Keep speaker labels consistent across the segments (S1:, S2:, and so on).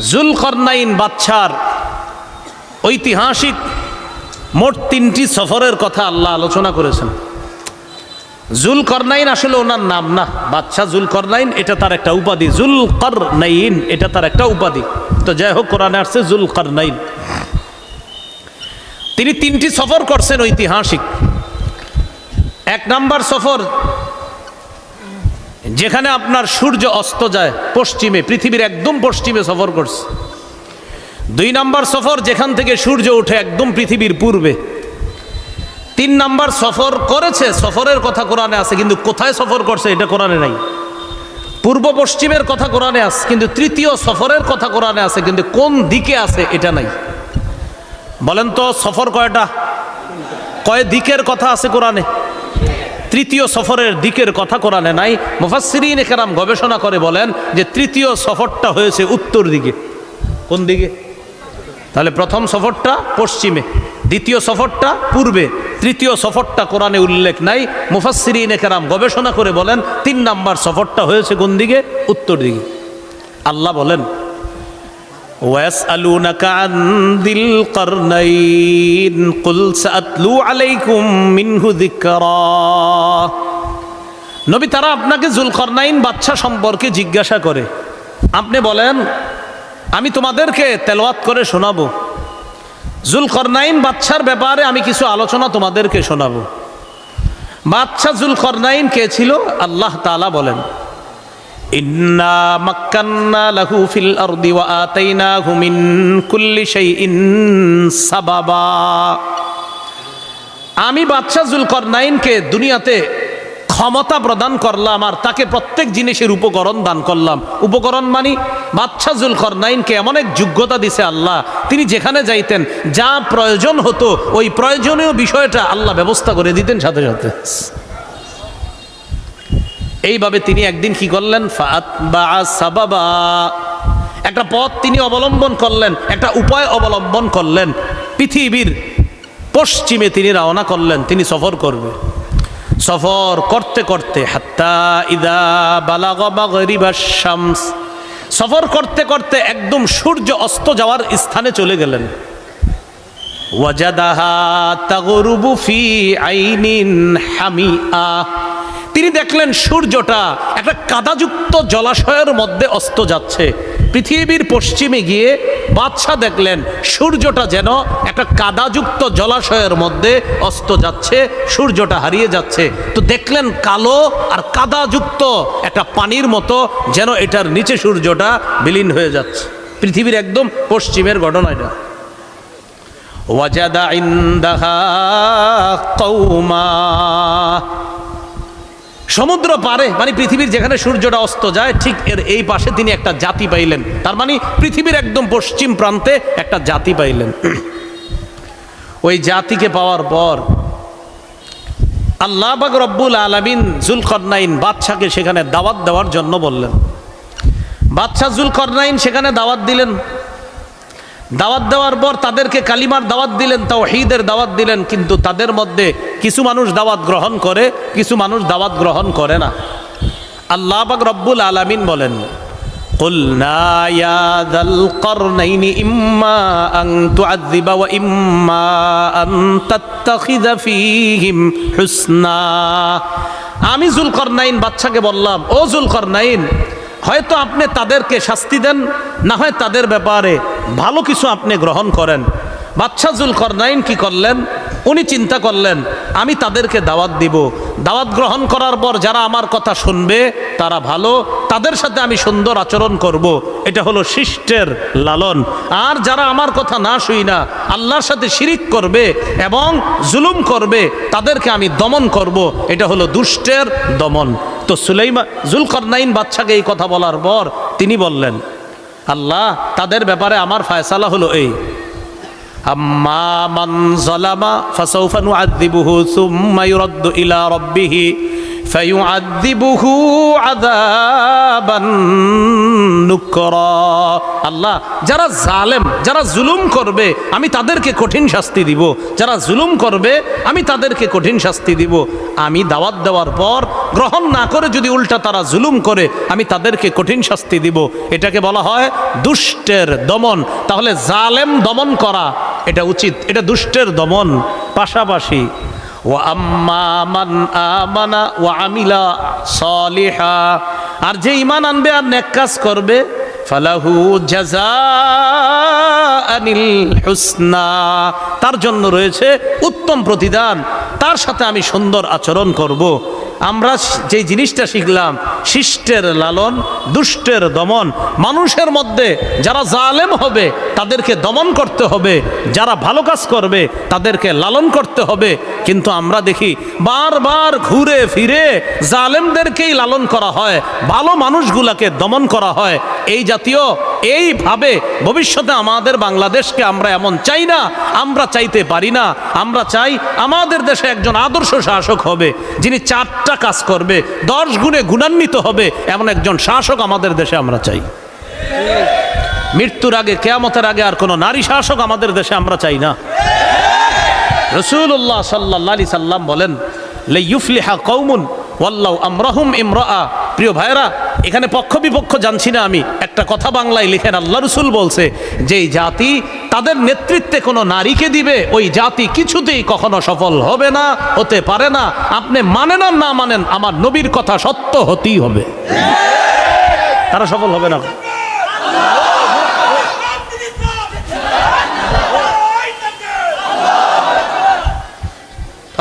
S1: জুলকরনাইন বাচ্চার ঐতিহাসিক মোট তিনটি সফরের কথা আল্লাহ আলোচনা করেছেন। জুলকরনাইন আসলে ওনার নাম না বাচ্চা জুলকরনাইন, এটা তার একটা উপাধি। জুল জুলকরনাইন, এটা তার একটা উপাধি। তো যাই হোক, কোরআনে আসছে জুল জুলকরনাইন। তিনি তিনটি সফর করছেন ঐতিহাসিক। এক নাম্বার সফর যেখানে আপনার সূর্য অস্ত যায় পশ্চিমে, পৃথিবীর একদম পশ্চিমে সফর করছে। দুই নাম্বার সফর যেখান থেকে সূর্য ওঠে একদম পৃথিবীর পূর্বে। তিন নাম্বার সফর করেছে, সফরের কথা কোরআনে আছে, কিন্তু কোথায় সফর করছে এটা কোরআনে নাই। পূর্ব পশ্চিমের কথা কোরআনে আছে, কিন্তু তৃতীয় সফরের কথা কোরআনে আছে, কিন্তু কোন দিকে আছে এটা নাই। বলেন তো সফর কয়টা? কয় দিকের কথা আছে কোরআনে? তৃতীয় সফরের দিকের কথা কোরআনে নাই। মুফাসসিরিন কেরাম গবেষণা করে বলেন যে তৃতীয় সফরটা হয়েছে উত্তর দিকে। কোন দিকে? তাহলে প্রথম সফরটা পশ্চিমে, দ্বিতীয় সফরটা পূর্বে, তৃতীয় সফরটা কোরআনে উল্লেখ নাই। মুফাসসিরিন কেরাম গবেষণা করে বলেন, তিন নাম্বার সফরটা হয়েছে কোন দিকে? উত্তর দিকে। আল্লাহ বলেন ويسألونك عن ذي القرنين قل سأتلو عليكم منه ذكرا নবী তারা আপনাকে জুলকরনাইন বাচ্চা সম্পর্কে জিজ্ঞাসা করে আপনি বলেন আমি তোমাদেরকে তেলাওয়াত করে শোনাবো জুলকরনাইন বাচ্চার ব্যাপারে আমি কিছু আলোচনা তোমাদেরকে শোনাবো বাচ্চা জুলকরনাইন কে ছিল আল্লাহ তাআলা বলেন ইন্না মাক্কান্না লাহু ফিল আরদি ওয়া আতাইনাহু মিন কুল্লি শাইইন আমি বাদশাহ জুলকরনাইনকে দুনিয়াতে ক্ষমতা প্রদান করলাম আর তাকে প্রত্যেক জিনিসের উপকরণ দান করলাম। উপকরণ মানি বাদশাহ জুলকরনাইনকে এমন এক যোগ্যতা দিছে আল্লাহ, তিনি যেখানে যাইতেন, যা প্রয়োজন হতো, ওই প্রয়োজনীয় বিষয়টা আল্লাহ ব্যবস্থা করে দিতেন সাথে সাথে। এইভাবে তিনি একদিন কি করলেন? সাবাবা। একটা পথ তিনি অবলম্বন করলেন, একটা উপায় অবলম্বন করলেন। পৃথিবীর পশ্চিমে তিনি রওনা করলেন, তিনি সফর করবে। সফর করতে করতে, হাত্তা ইদা বালাগরিবা শামস। সফর করতে করতে একদম সূর্য অস্ত যাওয়ার স্থানে চলে গেলেন। ওয়াজাদাহা তাগরুবু ফি আইনিন হামিআ। তিনি দেখলেন সূর্যটা একটা কাদাযুক্ত জলাশয়ের মধ্যে অস্ত যাচ্ছে। পৃথিবীর পশ্চিমে গিয়ে বাদশাহ দেখলেন সূর্যটা যেন একটা কাদাযুক্ত জলাশয়ের মধ্যে অস্ত যাচ্ছে, সূর্যটা হারিয়ে যাচ্ছে। তো দেখলেন কালো আর কাদাযুক্ত একটা পানির মতো যেন এটার নিচে সূর্যটা বিলীন হয়ে যাচ্ছে। পৃথিবীর একদম পশ্চিমের ঘটনা এটা। ওয়াজাদা ইন্দাহা কৌমা সমুদ্র পারে মানে পৃথিবীর যেখানে সূর্যটা অস্ত যায়, ঠিক এর এই পাশে তিনি একটা জাতি পাইলেন। তার মানে পৃথিবীর একদম পশ্চিম প্রান্তে একটা জাতি পাইলেন। ওই জাতিকে পাওয়ার পর আল্লাহ বাক রব্বুল আলমিন জুলকরনাইন বাদশাকে সেখানে দাওয়াত দেওয়ার জন্য বললেন। বাদশাহ জুলকরনাইন সেখানে দাওয়াত দিলেন। দাওয়াত দেওয়ার পর তাদেরকে কালিমার দাওয়াত দিলেন তাও হিদের দাওয়াত দিলেন কিন্তু তাদের মধ্যে কিছু মানুষ দাওয়াত গ্রহণ করে কিছু মানুষ দাওয়াত গ্রহণ করে না আল্লাহ পাক রব্বুল আলামিন বলেন قلنا يا ذا القرنين إما أن تعذب وإما أن تتخذ فيهم حسنا আমি জুলকরনাইন বাচ্চাকে বললাম ও জুলকরনাইন হয়তো আপনি তাদেরকে শাস্তি দেন না হয় তাদের ব্যাপারে ভালো কিছু আপনি গ্রহণ করেন। বাচ্চা জুলকরনাইন কি করলেন? উনি চিন্তা করলেন, আমি তাদেরকে দাওয়াত দিব। দাওয়াত গ্রহণ করার পর যারা আমার কথা শুনবে, তারা ভালো। তাদের সাথে আমি সুন্দর আচরণ করব। এটা হলো শিষ্টের লালন। আর যারা আমার কথা না শুই না, আল্লাহর সাথে শিরিক করবে এবং জুলুম করবে, তাদেরকে আমি দমন করব। এটা হলো দুষ্টের দমন। তো সুলাইমা জুলকরনাইন বাচ্চাকে এই কথা বলার পর তিনি বললেন আল্লাহ, তাদের ব্যাপারে আমার ফায়সালা হলো এই। আম্মা মান জালামা ফাসাউফা নুআযিবুহু সুম্মা ইউরাদ্দু ইলা রাব্বিহি। আল্লাহ, যারা জালেম, যারা জুলুম করবে, আমি তাদেরকে কঠিন শাস্তি দিব। যারা জুলুম করবে, আমি তাদেরকে কঠিন শাস্তি দিব। আমি দাওয়াত দেওয়ার পর, গ্রহণ না করে যদি উল্টা তারা জুলুম করে, আমি তাদেরকে কঠিন শাস্তি দিব। এটাকে বলা হয় দুষ্টের দমন। তাহলে জালেম দমন করা, এটা উচিত। এটা দুষ্টের দমন। পাশাপাশি আমানা আর যে ইমান আনবে আর নেক কাজ করবে ফালাহু তার জন্য রয়েছে উত্তম প্রতিদান, তার সাথে আমি সুন্দর আচরণ করব। আমরা যে জিনিসটা শিখলাম, শিষ্টের লালন, দুষ্টের দমন, মানুষের মধ্যে যারা জালেম হবে, তাদেরকে দমন করতে হবে, যারা ভালো কাজ করবে, তাদেরকে লালন করতে হবে। কিন্তু আমরা দেখি, বারবার ঘুরে ফিরে জালেমদেরকেই লালন করা হয়, ভালো মানুষগুলাকে দমন করা হয়। এই জাতীয় এইভাবে ভবিষ্যতে আমাদের বাংলাদেশকে আমরা এমন চাই না, আমরা চাইতে পারি না। আমরা চাই আমাদের দেশে একজন আদর্শ শাসক হবে, যিনি চারটা কাজ করবে, দশ গুণে গুণান্বিত হবে, এমন একজন শাসক আমাদের দেশে আমরা চাই। মৃত্যুর আগে, কেয়ামতের আগে আর কোনো নারী শাসক আমাদের দেশে আমরা চাই না। রসুল্লাহ সাল্লাহ আলি সাল্লাম বলেন, লে ইউফলিহা কৌমুন ওয়াল্লাউ আমরাহুম ইমরা প্রিয় ভাইরা এখানে পক্ষ বিপক্ষ জানছি না আমি। একটা কথা বাংলায় লিখেন, আল্লাহ রসুল বলছে, যেই জাতি তাদের নেতৃত্বে কোনো নারীকে দিবে, ওই জাতি কিছুতেই কখনো সফল হবে না, হতে পারে না। আপনি মানেন আর না মানেন, আমার নবীর কথা সত্য হতেই হবে। তারা সফল হবে না।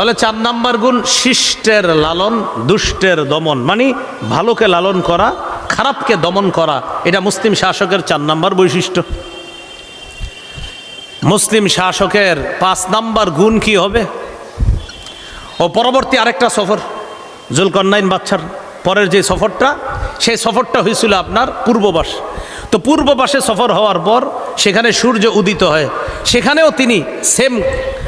S1: তাহলে চার নাম্বার গুণ শিষ্টের লালন, দুষ্টের দমন। মানে ভালোকে লালন করা, খারাপকে দমন করা, এটা মুসলিম শাসকের চার নাম্বার বৈশিষ্ট্য। মুসলিম শাসকের পাঁচ নাম্বার গুণ কি হবে? ও, পরবর্তী আরেকটা সফর জুলকন্নাইন বাচ্চার পরের যে সফরটা, সেই সফরটা হয়েছিল আপনার পূর্ববাস। তো পূর্ববাসে সফর হওয়ার পর সেখানে সূর্য উদিত হয়। সেখানেও তিনি সেম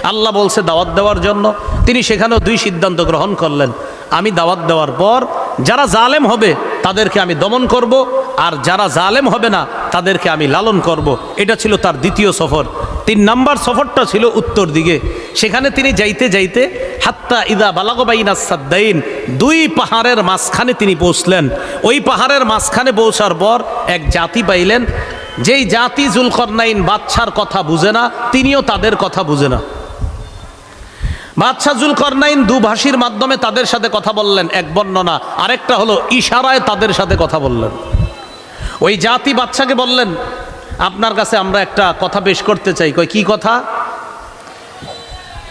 S1: আল্লাহ বলছে দাওয়াত দেওয়ার জন্য। তিনি সেখানেও দুই সিদ্ধান্ত গ্রহণ করলেন। আমি দাওয়াত দেওয়ার পর যারা জালেম হবে, তাদেরকে আমি দমন করব। আর যারা জালেম হবে না, তাদেরকে আমি লালন করব। এটা ছিল তার দ্বিতীয় সফর। তিন নাম্বার সফরটা ছিল উত্তর দিকে। সেখানে তিনি যাইতে যাইতে হাত্তা ইদা বালাগবাইনা সাদ্দাইন, দুই পাহাড়ের মাঝখানে তিনি পৌঁছলেন। ওই পাহাড়ের মাঝখানে পৌঁছার পর এক জাতি পাইলেন যেই জাতি জুলকরনাইন বাদশার কথা বুঝে না, তিনিও তাদের কথা বুঝে না। বাদশাহ জুলকরনাইন দুভাষীর মাধ্যমে তাদের সাথে কথা বললেন, এক বর্ণনা। আরেকটা হলো, ইশারায় তাদের সাথে কথা বললেন। ওই জাতি বাচ্চাকে বললেন, আপনার কাছে আমরা একটা কথা পেশ করতে চাই। কই কি কথা?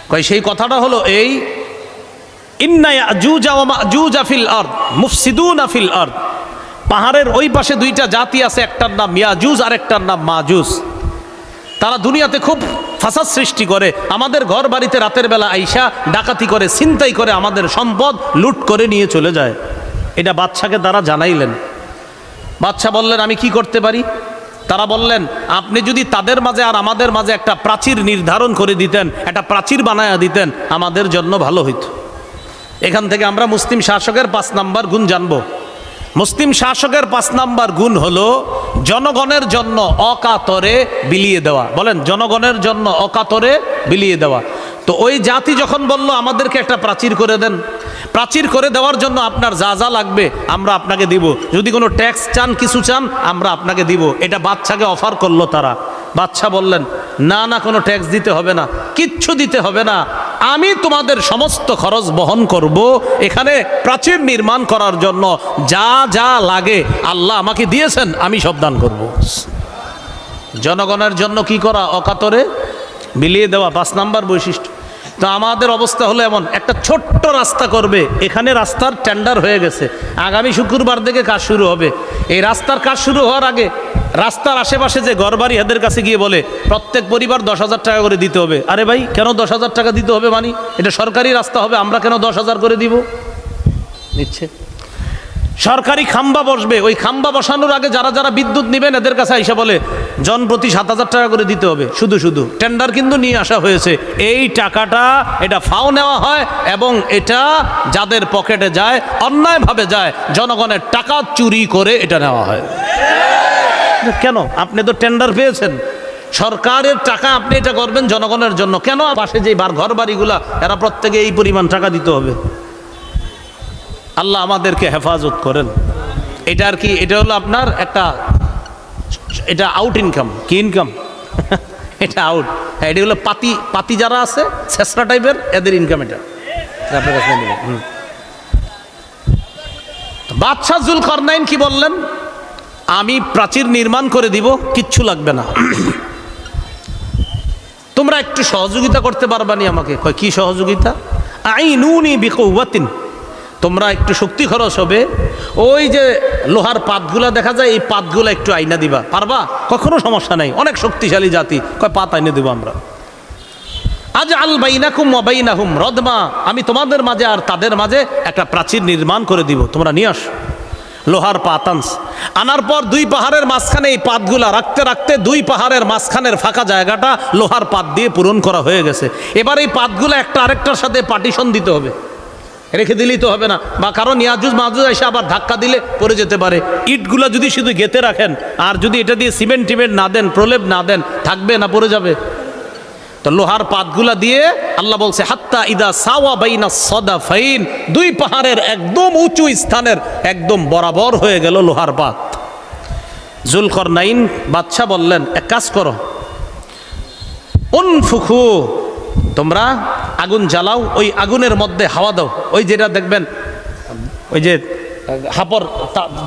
S1: কই সেই কথাটা হলো এই ফিল আর্দ, মুফসিদুন আফিল আর্দ। পাহাড়ের ওই পাশে দুইটা জাতি আছে, একটার নাম মিয়াজুজ আর একটার নাম মাজুজ। তারা দুনিয়াতে খুব ফাসাদ সৃষ্টি করে। আমাদের ঘর বাড়িতে রাতের বেলা আইসা ডাকাতি করে, ছিনতাই করে আমাদের সম্পদ লুট করে নিয়ে চলে যায়। এটা বাচ্চাকে তারা জানাইলেন। বাচ্চা বললেন, আমি কি করতে পারি? তারা বললেন, আপনি যদি তাদের মাঝে আর আমাদের মাঝে একটা প্রাচীর নির্ধারণ করে দিতেন, একটা প্রাচীর বানায়া দিতেন, আমাদের জন্য ভালো হইত। এখান থেকে আমরা মুসলিম শাসকের পাঁচ নাম্বার গুণ জানব। মুসলিম শাসকের পাঁচ নাম্বার গুণ হলো জনগণের জন্য অকাতরে বিলিয়ে দেওয়া। বলেন, জনগণের জন্য অকাতরে বিলিয়ে দেওয়া। তো ওই জাতি যখন বলল, আমাদেরকে একটা প্রাচীর করে দেন। প্রাচীর করে দেওয়ার জন্য আপনার যা যা লাগবে, আমরা আপনাকে দিব। যদি কোনো ট্যাক্স চান, কিছু চান, আমরা আপনাকে দিব। এটা বাচ্চাকে অফার করল তারা। বাচ্চা বললেন, না না, কোনো ট্যাক্স দিতে হবে না। কিচ্ছু দিতে হবে না। আমি তোমাদের সমস্ত খরচ বহন করব এখানে প্রাচীর নির্মাণ করার জন্য। যা যা লাগে আল্লাহ আমাকে দিয়েছেন, আমি সব দান করব। জনগণের জন্য কি করা অকাতরে? বিলিয়ে দেওয়া পাঁচ নাম্বার বৈশিষ্ট্য। তো আমাদের অবস্থা হলো এমন, একটা ছোট্ট রাস্তা করবে, এখানে রাস্তার টেন্ডার হয়ে গেছে। আগামী শুক্রবার থেকে কাজ শুরু হবে। এই রাস্তার কাজ শুরু হওয়ার আগে রাস্তার আশেপাশে যে ঘরবাড়ি এদের কাছে গিয়ে বলে, প্রত্যেক পরিবার দশ হাজার টাকা করে দিতে হবে। আরে ভাই, কেন দশ হাজার টাকা দিতে হবে মানি? এটা সরকারি রাস্তা হবে, আমরা কেন দশ হাজার করে দিব? নিচ্ছে। সরকারি খাম্বা বসবে। ওই খাম্বা বসানোর আগে যারা যারা বিদ্যুৎ নেবেন, এদের কাছে এসে বলে, জন প্রতি সাত হাজার টাকা করে দিতে হবে। শুধু শুধু। টেন্ডার কিন্তু নিয়ে আসা হয়েছে। এই টাকাটা এটা ফাও নেওয়া হয় এবং এটা যাদের পকেটে যায়, অন্যায়ভাবে যায়, জনগণের টাকা চুরি করে এটা নেওয়া হয়। কেন? আপনি তো টেন্ডার পেয়েছেন। সরকারের টাকা আপনি এটা করবেন জনগণের জন্য। কেন পাশে যে বার ঘর বাড়িগুলা এরা প্রত্যেকে এই পরিমাণ টাকা দিতে হবে? আল্লাহ আমাদেরকে হেফাজত করেন। এটা আর কি, এটা হলো আপনার একটা, এটা আউট ইনকাম কি ইনকাম এটা আউট হ্যাঁ এটা হলো পাতি পাতি যারা আছে ছেসরা টাইপের এদের ইনকাম এটা। আপনার কাছে বাদশাহ জুল করনাইন কি বললেন? আমি প্রাচীর নির্মাণ করে দিব, কিচ্ছু লাগবে না। তোমরা একটু সহযোগিতা করতে পারবানি আমাকে। কয়, কি সহযোগিতা? আই আইনুনি বিকৌবাতিন তোমরা একটু শক্তি খরচ হবে। ওই যে লোহার পাতগুলা দেখা যায়, এই পাতগুলা একটু আইনা দিবা। পারবা? কখনো সমস্যা নাই। অনেক শক্তিশালী জাতি। কয়, পাত আইনে দিব আমরা। আজ আল বাইনাকুম অবাইনাহুম রদমা। আমি তোমাদের মাঝে আর তাদের মাঝে একটা প্রাচীর নির্মাণ করে দিব। তোমরা নিয়ে আস। লোহার পাতাংশ আনার পর দুই পাহাড়ের মাঝখানে এই পাতগুলা রাখতে রাখতে দুই পাহাড়ের মাঝখানের ফাঁকা জায়গাটা লোহার পাত দিয়ে পূরণ করা হয়ে গেছে। এবার এই পাতগুলো একটা আরেকটার সাথে পার্টিশন দিতে হবে। রেখে দিলেই তো হবে না। বা কারণ ইয়াজুজ মাহুজ এসে আবার ধাক্কা দিলে পড়ে যেতে পারে। ইটগুলো যদি শুধু গেতে রাখেন, আর যদি এটা দিয়ে সিমেন্ট টিমেন্ট না দেন, প্রলেপ না দেন, থাকবে না, পড়ে যাবে। তো লোহার পাতগুলা দিয়ে আল্লাহ বলছে, হাত্তা ইদা সাওয়া বাইনা সদা ফাইন দুই পাহাড়ের একদম উঁচু স্থানের একদম বরাবর হয়ে গেল লোহার পাত। জুলকর নাইন বাদশাহ বললেন, এক কাজ করো, উনফুখু, তোমরা আগুন জ্বালাও, ওই আগুনের মধ্যে হাওয়া দাও। ওই যেটা দেখবেন, ওই যে হাপর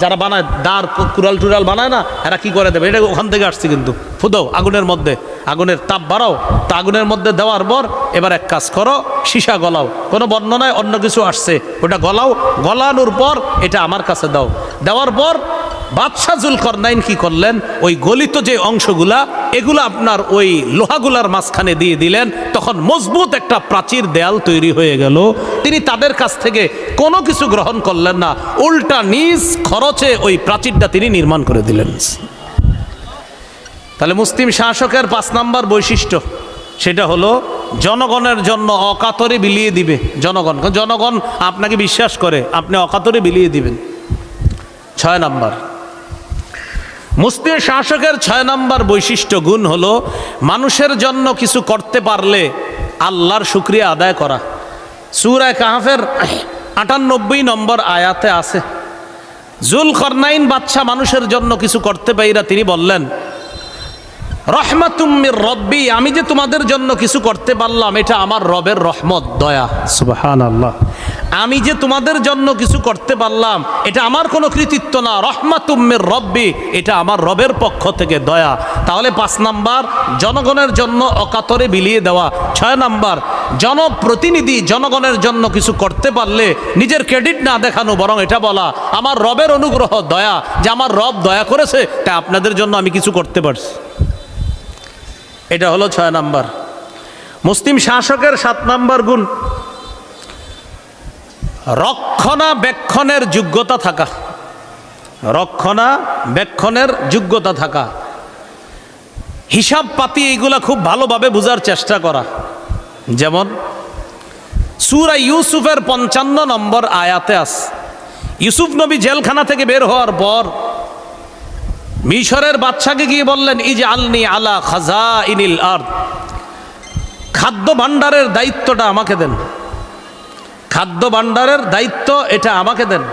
S1: যারা বানায়, দাঁড় কুড়াল টুরাল বানায় না, এরা কি করে দেবে? এটা ওখান থেকে আসছে কিন্তু। ফুদাও, আগুনের মধ্যে। আগুনের তাপ বাড়াও, তা আগুনের মধ্যে দেওয়ার পর এবার এক কাজ করো, সীসা গলাও। কোনো বর্ণনায় অন্য কিছু আসছে। ওটা গলাও, গলানোর পর এটা আমার কাছে দাও। দেওয়ার পর বাদশাহ জুলকরনাইন কি করলেন? ওই গলিত যে অংশগুলা, এগুলো আপনার ওই লোহাগুলার মাঝখানে দিয়ে দিলেন। তখন মজবুত একটা প্রাচীর দেয়াল তৈরি হয়ে গেল। তিনি তাদের কাছ থেকে কোনো কিছু গ্রহণ করলেন না। উল্টা নিজ খরচে ওই প্রাচীরটা তিনি নির্মাণ করে দিলেন। তাহলে মুসলিম শাসকের পাঁচ নাম্বার বৈশিষ্ট্য, সেটা হলো জনগণের জন্য অকাতরে বিলিয়ে দিবে জনগণ। জনগণ আপনাকে বিশ্বাস করে, আপনি অকাতরে বিলিয়ে দিবেন। ছয় নাম্বার। মুসলিম শাসকের ছয় নাম্বার বৈশিষ্ট্য গুণ হলো মানুষের জন্য কিছু করতে পারলে আল্লাহর শুক্রিয়া আদায় করা। সুরায় কাহাফের আটানব্বই নম্বর আয়াতে আছে জুল খরনাইন বাচ্চা মানুষের জন্য কিছু করতে পাইরা তিনি বললেন রহমাতুম্মির রব্বি আমি যে তোমাদের জন্য কিছু করতে পারলাম এটা আমার রবের রহমত দয়া। সুবাহান আল্লাহ আমি যে তোমাদের জন্য কিছু করতে পারলাম এটা আমার কোনো কৃতিত্ব না। রহমাতুম্মির রব্বি এটা আমার রবের পক্ষ থেকে দয়া। তাহলে পাঁচ নাম্বার জনগণের জন্য অকাতরে বিলিয়ে দেওয়া। ছয় নাম্বার জনপ্রতিনিধি জনগণের জন্য কিছু করতে পারলে নিজের ক্রেডিট না দেখানো বরং এটা বলা আমার রবের অনুগ্রহ দয়া। যে আমার রব দয়া করেছে তাই আপনাদের জন্য আমি কিছু করতে পারছি। এটা হলো ছয় নাম্বার। মুসলিম শাসকের সাত নাম্বার গুণ। রক্ষণাবেক্ষণের যোগ্যতা থাকা। রক্ষণাবেক্ষণের যোগ্যতা থাকা। হিসাব পাতি এইগুলা খুব ভালোভাবে বোঝার চেষ্টা করা। যেমন, সুরা ইউসুফের পঞ্চান্ন নম্বর আয়াতে আস ইউসুফ নবী জেলখানা থেকে বের হওয়ার পর মিশরের বাচ্চাকে গিয়ে বললেন ইজ আলনি আলা খাজা ইনিল আর খাদ্য ভাণ্ডারের দায়িত্বটা আমাকে দেন। খাদ্য ভাণ্ডারের দায়িত্ব এটা আমাকে দেন।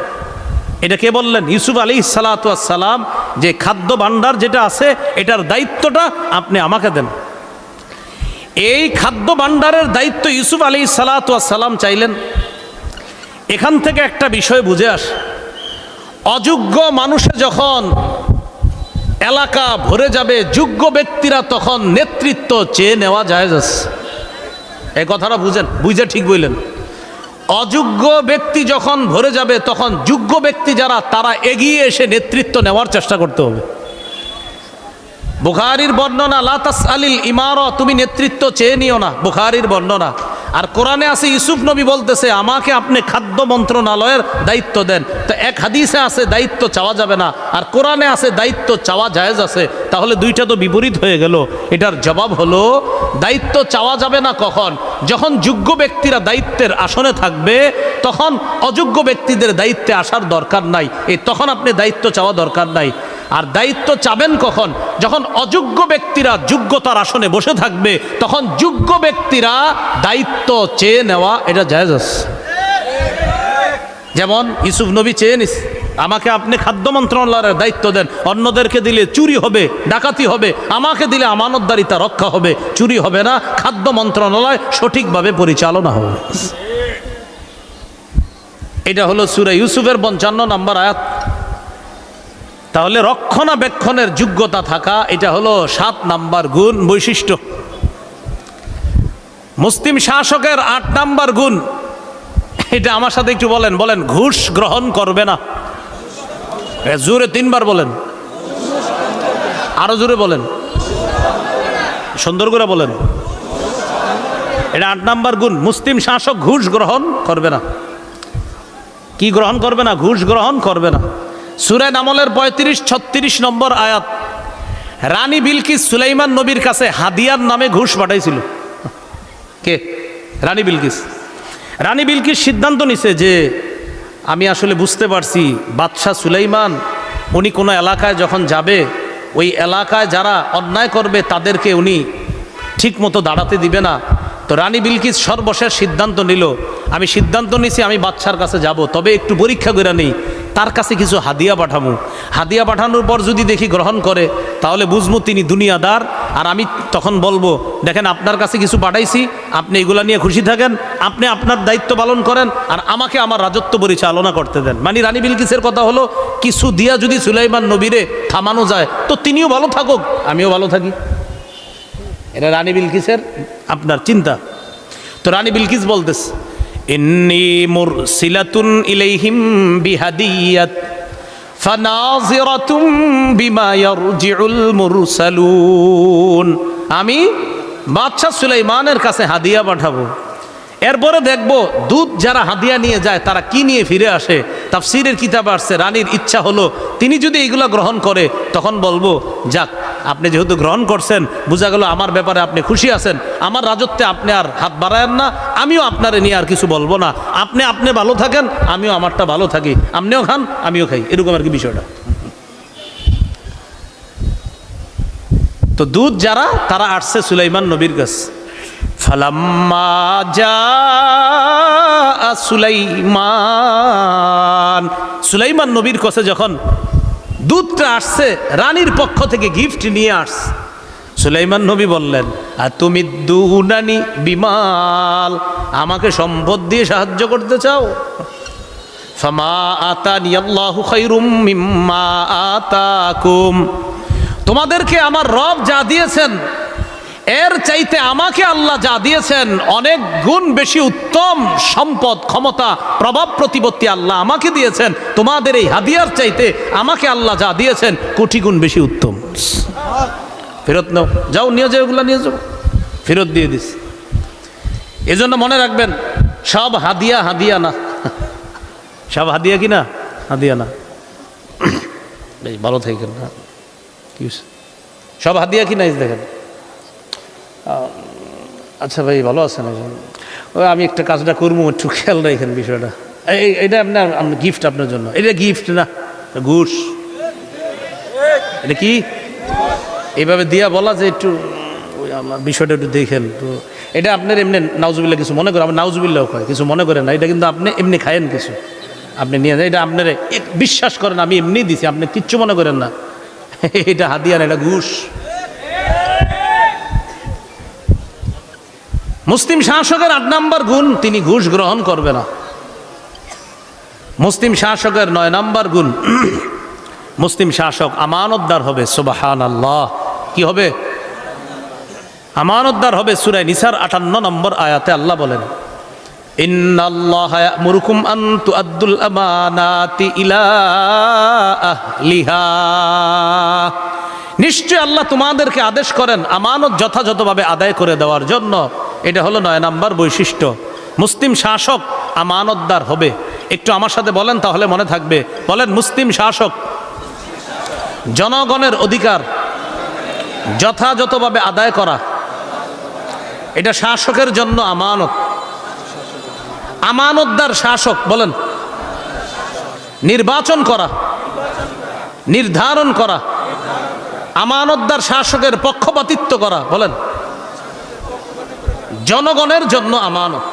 S1: এটা কে বললেন? ইউসুফ আলী সালাতাম যে খাদ্য ভাণ্ডার যেটা আছে, এটার দায়িত্বটা আপনি আমাকে দেন। এই খাদ্য ভাণ্ডারের দায়িত্ব ইউসুফ আলী সালাতাম চাইলেন। এখান থেকে একটা বিষয় বুঝে আস। অযোগ্য মানুষে যখন এলাকা ভরে যাবে, যোগ্য ব্যক্তিরা তখন নেতৃত্ব চেয়ে নেওয়া যায় এই কথাটা বুঝেন, বুঝে ঠিক বললেন। অযোগ্য ব্যক্তি যখন ভরে যাবে, তখন যোগ্য ব্যক্তি যারা, তারা এগিয়ে এসে নেতৃত্ব নেওয়ার চেষ্টা করতে হবে। বুখারির বর্ণনা লাতাস আলিল ইমার তুমি নেতৃত্ব চেয়ে নিও না। বুখারির বর্ণনা আর কোরআনে আছে, ইউসুফ নবী বলতেছে, আমাকে আপনি খাদ্য মন্ত্রণালয়ের দায়িত্ব দেন। তো এক হাদিসে আছে, দায়িত্ব চাওয়া যাবে না। আর কোরআনে আছে, দায়িত্ব চাওয়া জায়েজ আছে। তাহলে দুইটা তো বিপরীত হয়ে গেল। এটার জবাব হলো, দায়িত্ব চাওয়া যাবে না কখন? যখন যোগ্য ব্যক্তিরা দায়িত্বের আসনে থাকবে, তখন অযোগ্য ব্যক্তিদের দায়িত্বে আসার দরকার নাই। এই তখন আপনি দায়িত্ব চাওয়া দরকার নাই। আর দায়িত্ব চাবেন কখন? যখন অযোগ্য ব্যক্তিরা যোগ্যতার আসনে বসে থাকবে, তখন যোগ্য ব্যক্তিরা দায়িত্ব চেয়ে নেওয়া এটা জায়জ যেমন ইউসুফ নবী চেয়ে নিস আমাকে আপনি খাদ্য মন্ত্রণালয়ের দায়িত্ব দেন, অন্যদেরকে দিলে চুরি হবে, ডাকাতি হবে, আমাকে দিলে আমানতদারিতা রক্ষা হবে, চুরি হবে না, খাদ্য মন্ত্রণালয় সঠিকভাবে পরিচালনা হবে। এটা হলো সুরে ইউসুফের পঞ্চান্ন নম্বর আয়াত। তাহলে রক্ষণাবেক্ষণের যোগ্যতা থাকা, এটা হলো সাত নাম্বার গুণ বৈশিষ্ট্য। মুসলিম শাসকের আট নাম্বার গুণ, এটা আমার সাথে একটু বলেন বলেন, ঘুষ গ্রহণ করবে না। জোরে তিনবার বলেন। আরও জোরে বলেন। সুন্দর করে বলেন। এটা আট নাম্বার গুণ, মুসলিম শাসক ঘুষ গ্রহণ করবে না। কি গ্রহণ করবে না? ঘুষ গ্রহণ করবে না। সুরায় নামলের পঁয়ত্রিশ, ছত্রিশ নম্বর আয়াত। রানী বিলকিস সুলাইমান নবীর কাছে হাদিয়ার নামে ঘুষ পাঠাইছিল। কে? রানী বিলকিস। রানী বিলকিস সিদ্ধান্ত নিছে যে, আমি আসলে বুঝতে পারছি, বাদশাহ সুলাইমান, উনি কোনো এলাকায় যখন যাবে, ওই এলাকায় যারা অন্যায় করবে, তাদেরকে উনি ঠিক মতো দাঁড়াতে দিবে না। তো রানী বিলকিস সর্বশেষ সিদ্ধান্ত নিল, আমি সিদ্ধান্ত নিছি, আমি বাচ্চার কাছে যাব, তবে একটু পরীক্ষা করে নেই। তার কাছে কিছু হাদিয়া পাঠামু। হাদিয়া পাঠানোর পর যদি দেখি গ্রহণ করে, তাহলে বুঝব তিনি দুনিয়াদার। আর আমি তখন বলব, দেখেন আপনার কাছে কিছু পাঠাইছি, আপনি এগুলা নিয়ে খুশি থাকেন, আপনি আপনার দায়িত্ব পালন করেন, আর আমাকে আমার রাজত্ব পরিচালনা করতে দেন। মানে রানী বিলকিসের কথা হলো, কিছু দিয়া যদি সুলাইমান নবীরে থামানো যায়, তো তিনিও ভালো থাকুক, আমিও ভালো থাকি। এটা রানী বিলকিসের আপনার চিন্তা। তো রানী বিলকিস বলতেছে ইন্নি মুরসিলাতুন ইলাইহিম বিহাদিয়াত ফানাজিরাতুম বিমা ইয়ারজিউল মুরসালুন। আমি বাদশাহ সুলাইমানের কাছে হাদিয়া পাঠাবো। এরপরে দেখব দুধ যারা হাদিয়া নিয়ে যায়, তারা কি নিয়ে ফিরে আসে? তাফসিরের কিতাব আসছে, রানীর ইচ্ছা হলো, তিনি যদি এইগুলা গ্রহণ করে, তখন বলব, যাক আপনি যেহেতু গ্রহণ করছেন, বোঝা গেল আমার ব্যাপারে আপনি খুশি আছেন। আমার রাজত্বে আপনি আর হাত বাড়ায়েন না, আমিও আপনারে নিয়ে আর কিছু বলব না। আপনি আপনি ভালো থাকেন, আমিও আমারটা ভালো থাকি। আপনিও খান, আমিও খাই, এরকম আর কি বিষয়টা। তো দুধ যারা, তারা আসছে সুলাইমান নবীর কাছে। ফালাম্মা সুলাইমান। সুলাইমান নবীর কাছে যখন দুধটা আসছে, রানীর পক্ষ থেকে গিফট নিয়ে আসছে। সুলাইমান নবী বললেন, আর তুমি দুনানি বিমাল, আমাকে সম্পদ দিয়ে সাহায্য করতে চাও? মিম্মা আতাকুম। তোমাদেরকে আমার রব যা দিয়েছেন এর চাইতে আমাকে আল্লাহ যা দিয়েছেন অনেক গুণ বেশি উত্তম সম্পদ, ক্ষমতা, প্রভাব প্রতিপত্তি আল্লাহ আমাকে দিয়েছেন। তোমাদের এই হাদিয়ার চাইতে আমাকে আল্লাহ যা দিয়েছেন কোটি গুণ বেশি উত্তম। ফেরত নাও। যাও, নিয়ে যাও, এগুলো নিয়ে যাও। ফেরত দিয়ে দিস। এজন্য মনে রাখবেন, সব হাদিয়া হাদিয়া না। সব হাদিয়া কি না? হাদিয়া না। বেশ ভালো থাকেন না। কি সব হাদিয়া কি না এই দেখেন? আচ্ছা ভাই, ভালো আছেন ওই আমি একটা কাজটা করব, একটু খেয়াল রাখেন বিষয়টা। এটা আপনার গিফট আপনার জন্য। এটা গিফট না, ঘুষ। এটা কি? এইভাবে দিয়া বলা যে একটু বিষয়টা একটু দেখেন। তো এটা আপনার এমনি নাউজুবিল্লা কিছু মনে করেন আমার নাউজুবিল্লাও হয় কিছু মনে করেন না। এটা কিন্তু আপনি এমনি খায়েন কিছু। আপনি নিয়ে যান, এটা আপনার বিশ্বাস করেন, আমি এমনি দিছি, আপনি কিচ্ছু মনে করেন না। এটা হাদিয়া না, এটা ঘুষ। মুসলিম শাসকের আট নাম্বার গুণ, তিনি ঘুষ গ্রহণ করবে না। মুসলিম শাসকের নয় নাম্বার গুণ, মুসলিম শাসক আমানতদার হবে সুবাহান আল্লাহ কি হবে? আমানতদার হবে সুরায় নিসার আটান্ন নম্বর আয়াতে আল্লাহ বলেন তুআদ্দুল আমানাতি ইলা আহলিহা। নিশ্চয় আল্লাহ তোমাদেরকে আদেশ করেন আমানত যথাযথভাবে আদায় করে দেওয়ার জন্য। এটা হলো নয় নাম্বার বৈশিষ্ট্য। মুসলিম শাসক আমানতদার হবে। একটু আমার সাথে বলেন, তাহলে মনে থাকবে। বলেন, মুসলিম শাসক জনগণের অধিকার যথাযথভাবে আদায় করা, এটা শাসকের জন্য আমানত। আমানতদার শাসক, বলেন, নির্বাচন করা, নির্ধারণ করা, আমানতদার শাসকের পক্ষপাতিত্ব করা, বলেন। জনগণের জন্য আমানত।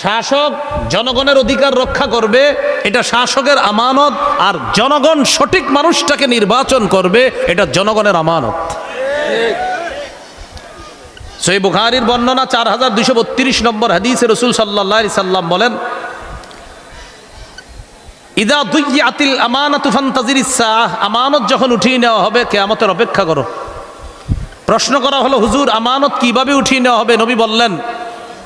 S1: শাসক জনগণের অধিকার রক্ষা করবে, এটা শাসকের আমানত, আর জনগণ সঠিক মানুষটাকে নির্বাচন করবে, এটা জনগণের আমানত। সই বুখারির বর্ণনা চার হাজার দুশো বত্রিশ নম্বর হাদিসে রসুল সাল্লাহ সাল্লাম বলেন, ইদা দুই আতিল আমানত ফান্তাজির আমানত যখন উঠিয়ে নেওয়া হবে, কেয়ামতের অপেক্ষা করো। প্রশ্ন করা হলো, হুজুর, আমানত কীভাবে উঠিয়ে নেওয়া হবে? নবী বললেন,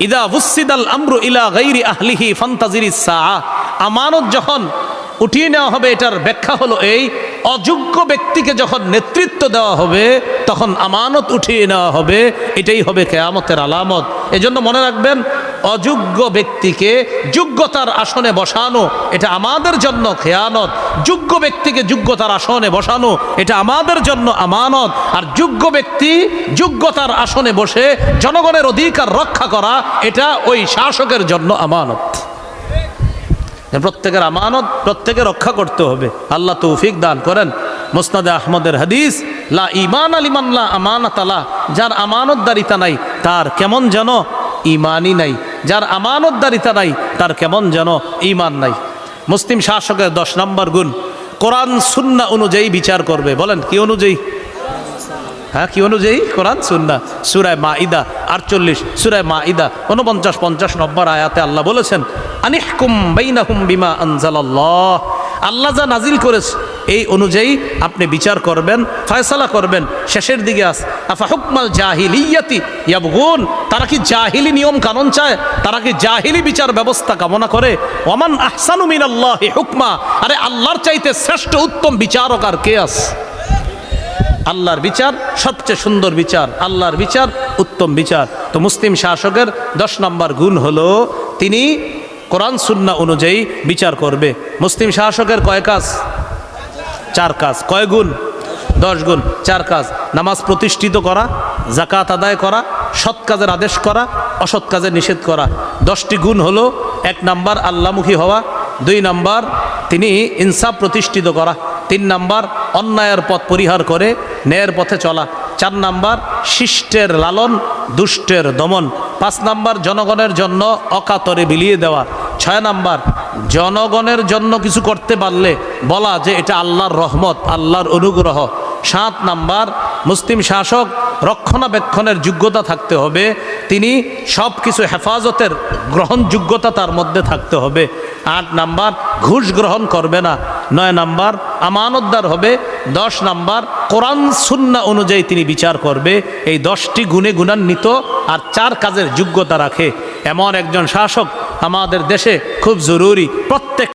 S1: ইদা বুসিদাল আমরু ইলা গাইরি আহলিহি ফান্তাজির আমানত যখন উঠিয়ে নেওয়া হবে, এটার ব্যাখ্যা হলো এই অযোগ্য ব্যক্তিকে যখন নেতৃত্ব দেওয়া হবে, তখন আমানত উঠিয়ে নেওয়া হবে। এটাই হবে কেয়ামতের আলামত। এজন্য মনে রাখবেন, অযোগ্য ব্যক্তিকে যোগ্যতার আসনে বসানো, এটা আমাদের জন্য খেয়ানত যোগ্য ব্যক্তিকে যোগ্যতার আসনে বসানো, এটা আমাদের জন্য আমানত। আর যোগ্য ব্যক্তি যোগ্যতার আসনে বসে জনগণের অধিকার রক্ষা করা, এটা ওই শাসকের জন্য আমানত। প্রত্যেকের আমানত, প্রত্যেকে রক্ষা করতে হবে। আল্লাহ তৌফিক দান করেন। মুসনাদে আহমদের হাদিস, লা ইমান আলিমান লা আমানত আলা যার আমানতদারিতা নাই, তার কেমন যেন ইমানই নাই। যার আমানতদারিতা নাই, তার কেমন যেন ইমান নাই। মুসলিম শাসকের দশ নম্বর গুণ, কোরআন, সুন্না অনুযায়ী বিচার করবে। বলেন, কি অনুযায়ী? হ্যাঁ কি অনুযায়ী? কোরআন, সুন্না। সুরায় মা ইদা আটচল্লিশ। সুরায় মা ইদা উনপঞ্চাশ পঞ্চাশ নম্বর আয়াতে আল্লাহ বলেছেন, আনিহকুম বাইনাহুম বিমা আনজালাল্লাহ। আল্লাহ যা নাজিল করেছে, এই অনুযায়ী আপনি বিচার করবেন, ফয়সালা করবেন, শেষের দিকে আস। আফা হুকমাল জাহিলিয়াতি ইয়াবগুন। তারা কি জাহিলি নিয়ম কানুন চায়? তারা কি জাহিলি বিচার ব্যবস্থা কামনা করে? ওমান আহসানু মিনাল্লাহি হুকমা। আরে আল্লাহর চাইতে শ্রেষ্ঠ উত্তম বিচারক আর কে আছে? আল্লাহর বিচার, সবচেয়ে সুন্দর বিচার, আল্লাহর বিচার, উত্তম বিচার। তো মুসলিম শাসকের দশ নম্বর গুণ হলো, তিনি কোরআন, সুন্না অনুযায়ী বিচার করবে। মুসলিম শাসকের কয় কাজ? চার কাজ। কয় গুণ? দশ গুণ। চার কাজ। নামাজ প্রতিষ্ঠিত করা জাকাত আদায় করা, সৎ কাজের আদেশ করা, অসৎ কাজের নিষেধ করা। দশটি গুণ হলো, এক নাম্বার আল্লামুখী হওয়া দুই নম্বর, তিনি ইনসাফ প্রতিষ্ঠিত করা। তিন নম্বর, অন্যায়ের পথ পরিহার করে ন্যায়ের পথে চলা। চার নাম্বার, শিষ্টের লালন, দুষ্টের দমন। পাঁচ নম্বর, জনগণের জন্য অকাতরে বিলিয়ে দেওয়া। ছয় নম্বর, জনগণের জন্য কিছু করতে পারলে বলা যে এটা আল্লাহর রহমত, আল্লাহর অনুগ্রহ। সাত নাম্বার, মুসলিম শাসক রক্ষণাবেক্ষণের যোগ্যতা থাকতে হবে, তিনি সব কিছু হেফাজতের গ্রহণযোগ্যতা তার মধ্যে থাকতে হবে। আট নাম্বার, ঘুষ গ্রহণ করবে না। নয় নাম্বার, আমানতদার হবে। দশ নাম্বার, কোরআন, সুন্না অনুযায়ী তিনি বিচার করবে। এই দশটি গুণে গুণান্বিত আর চার কাজের যোগ্যতা রাখে। এমন একজন শাসক আমাদের দেশে খুব জরুরি। প্রত্যেক